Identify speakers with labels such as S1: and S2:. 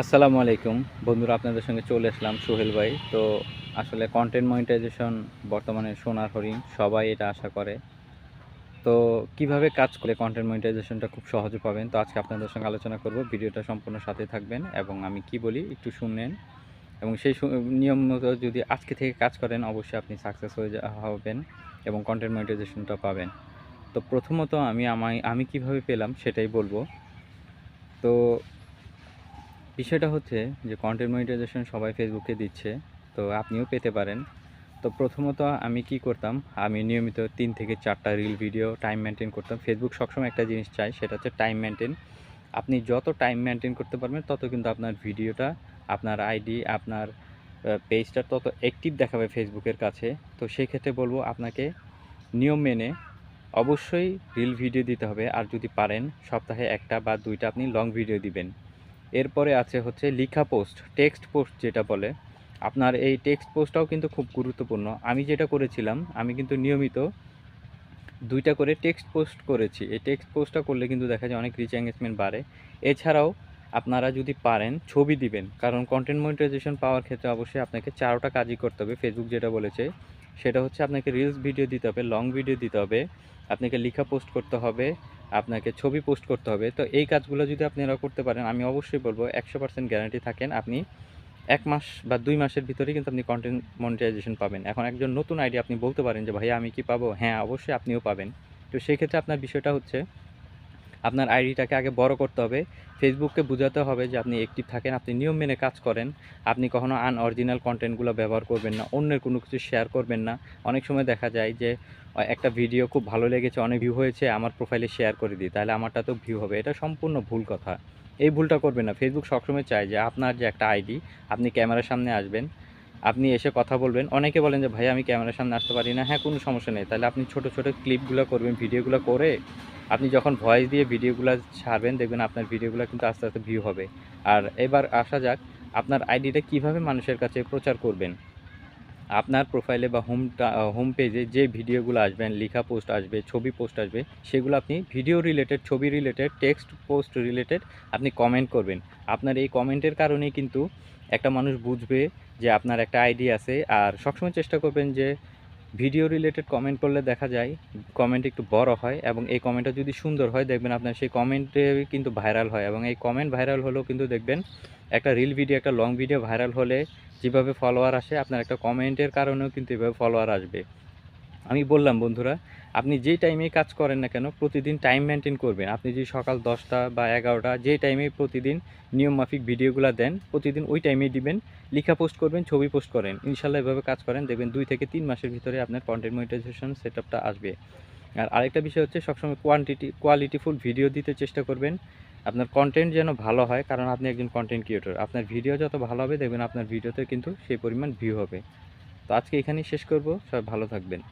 S1: আসসালামু আলাইকুম। বন্ধুরা, আপনাদের সঙ্গে চলে আসলাম সোহেল ভাই। তো আসলে কন্টেন্ট মনিটাইজেশন বর্তমানে সোনার হরিণ, সবাই এটা আশা করে। তো কীভাবে কাজ করে কন্টেন্ট মনিটাইজেশনটা খুব সহজে পাবেন? তো আজকে আপনাদের সঙ্গে আলোচনা করব। ভিডিওটা সম্পূর্ণ সাথে থাকবেন এবং আমি কি বলি একটু শুনলেন। এবং সেই নিয়ম মতো যদি আজকে থেকে কাজ করেন, অবশ্যই আপনি সাকসেস হয়ে হবেন এবং কন্টেন্ট মনিটাইজেশনটা পাবেন। তো প্রথমত আমি আমায় আমি কীভাবে পেলাম সেটাই বলব। তো বিষয়টা হচ্ছে যে কন্টেন্ট মনিটাইজেশন সবাই ফেসবুকে দিচ্ছে, তো আপনিও পেতে পারেন। তো প্রথমত আমি কি করতাম, আমি নিয়মিত তিন থেকে চারটা রিল ভিডিও টাইম মেনটেন করতাম। ফেসবুক সবসময় একটা জিনিস চাই সেটা হচ্ছে টাইম মেনটেন আপনি যত টাইম মেনটেন করতে পারবেন, তত কিন্তু আপনার ভিডিওটা, আপনার আইডি আপনার পেজটা তত অ্যাক্টিভ দেখাবে ফেসবুকের কাছে। তো সেই ক্ষেত্রে বলব আপনাকে নিয়ম মেনে অবশ্যই রিল ভিডিও দিতে হবে। আর যদি পারেন, সপ্তাহে একটা বা দুইটা আপনি লং ভিডিও দিবেন। এরপরে আছে হচ্ছে লিখা পোস্ট, টেক্সট পোস্ট যেটা বলে। আপনার এই টেক্সট পোস্টটাও কিন্তু খুব গুরুত্বপূর্ণ। আমি যেটা করেছিলাম, আমি কিন্তু নিয়মিত দুইটা করে টেক্সট পোস্ট করেছি। এই টেক্সট পোস্টটা করলে কিন্তু দেখা যায় অনেক রিচ এঙ্গেজমেন্ট বাড়ে। এছাড়াও আপনারা যদি পারেন, ছবি দিবেন। কারণ কন্টেন্ট মনিটাইজেশন পাওয়ার ক্ষেত্রে অবশ্যই আপনাকে চারোটা কাজই করতে হবে। ফেসবুক যেটা বলেছে, সেটা হচ্ছে আপনাকে রিলস ভিডিও দিতে হবে লং ভিডিও দিতে হবে, আপনাকে লেখা পোস্ট করতে হবে আপনাকে ছবি পোস্ট করতে হবে। তো এই কাজগুলো যদি আপনারা করতে পারেন, আমি অবশ্যই বলব একশো পার্সেন্ট গ্যারান্টি থাকেন আপনি এক মাস বা দুই মাসের ভিতরে কিন্তু আপনি কন্টেন্ট মনিটাইজেশন পাবেন। এখন একজন নতুন আইডিয়া আপনি বলতে পারেন যে, ভাইয়া, আমি কি পাবো? হ্যাঁ অবশ্যই আপনিও পাবেন। তো সেই ক্ষেত্রে আপনার বিষয়টা হচ্ছে আপনার আইডিটাকে আগে বড় করতে হবে। ফেসবুককে বোঝাতে হবে যে আপনি অ্যাক্টিভ থাকেন, আপনি নিয়ম মেনে কাজ করেন। আপনি কখনো আনঅরিজিনাল কন্টেন্টগুলো ব্যবহার করবেন না, অন্যের কোনো কিছু শেয়ার করবেন না। অনেক সময় দেখা যায় যে একটা ভিডিও খুব ভালো লেগেছে, অনেক ভিউ হয়েছে, আমার প্রোফাইলে শেয়ার করে দিই, তাহলে আমারটা তো ভিউ হবে। এটা সম্পূর্ণ ভুল কথা। এই ভুলটা করবেন না। ফেসবুক সবসময় চায় যে আপনার যে একটা আইডি, আপনি ক্যামেরার সামনে আসবেন, আপনি এসে কথা বলবেন। অনেকে বলেন যে, ভাই, আমি ক্যামেরার সামনে আসতে পারি না। হ্যাঁ কোনো সমস্যা নেই। তাহলে আপনি ছোট ছোট ক্লিপগুলো করবেন ভিডিওগুলো করে আপনি যখন ভয়েস দিয়ে ভিডিওগুলো ছাড়বেন, দেখবেন আপনার ভিডিওগুলো কিন্তু আস্তে আস্তে ভিউ হবে। আর এবার আসা যাক, আপনার আইডিটা কীভাবে মানুষের কাছে প্রচার করবেন? আপনার প্রোফাইলে বা হোম হোম পেজে যে ভিডিওগুলো আসবেন, লেখা পোস্ট আসবে, ছবি পোস্ট আসবে, সেগুলো আপনি ভিডিও রিলেটেড ছবি রিলেটেড টেক্সট পোস্ট রিলেটেড আপনি কমেন্ট করবেন। আপনার এই কমেন্টের কারণেই কিন্তু একটা মানুষ বুঝবে যে আপনার একটা আইডি আছে, আর সবসময় চেষ্টা করবেন যে ভিডিও রিলেটেড কমেন্ট করলে দেখা যায় কমেন্ট একটু বড় হয় এবং এই কমেন্টটা যদি সুন্দর হয়, দেখবেন আপনার সেই কমেন্টে কিন্তু ভাইরাল হয় এবং এই কমেন্ট ভাইরাল হলেও কিন্তু দেখবেন একটা রিল ভিডিও একটা লং ভিডিও ভাইরাল হলে যেভাবে ফলোয়ার আসে, আপনার একটা কমেন্টের কারণেও কিন্তু এভাবে ফলোয়ার আসবে। আমি বললাম, বন্ধুরা, আপনি যে টাইমে কাজ করেন না কেন, প্রতিদিন টাইম মেনটেন করবেন। আপনি যদি সকাল দশটা বা এগারোটা যে টাইমে প্রতিদিন নিয়ম মাফিক ভিডিওগুলো দেন, প্রতিদিন ওই টাইমেই দিবেন, লিখা পোস্ট করবেন, ছবি পোস্ট করেন। ইনশাল্লাহ এভাবে কাজ করেন। দেখবেন দুই থেকে তিন মাসের ভিতরে আপনার কন্টেন্ট মনিটাইজেশন সেট আসবে। আর আরেকটা বিষয় হচ্ছে, সবসময় কোয়ান্টিটি কোয়ালিটিফুল ভিডিও দিতে চেষ্টা করবেন। আপনার কন্টেন্ট যেন ভালো হয়, কারণ আপনি একজন কন্টেন্ট ক্রিয়েটর আপনার ভিডিও যত ভালো হবে, দেখবেন আপনার ভিডিওতে কিন্তু সেই পরিমাণ ভিউ হবে। তো আজকে এখানেই শেষ করব। সবাই ভালো থাকবেন।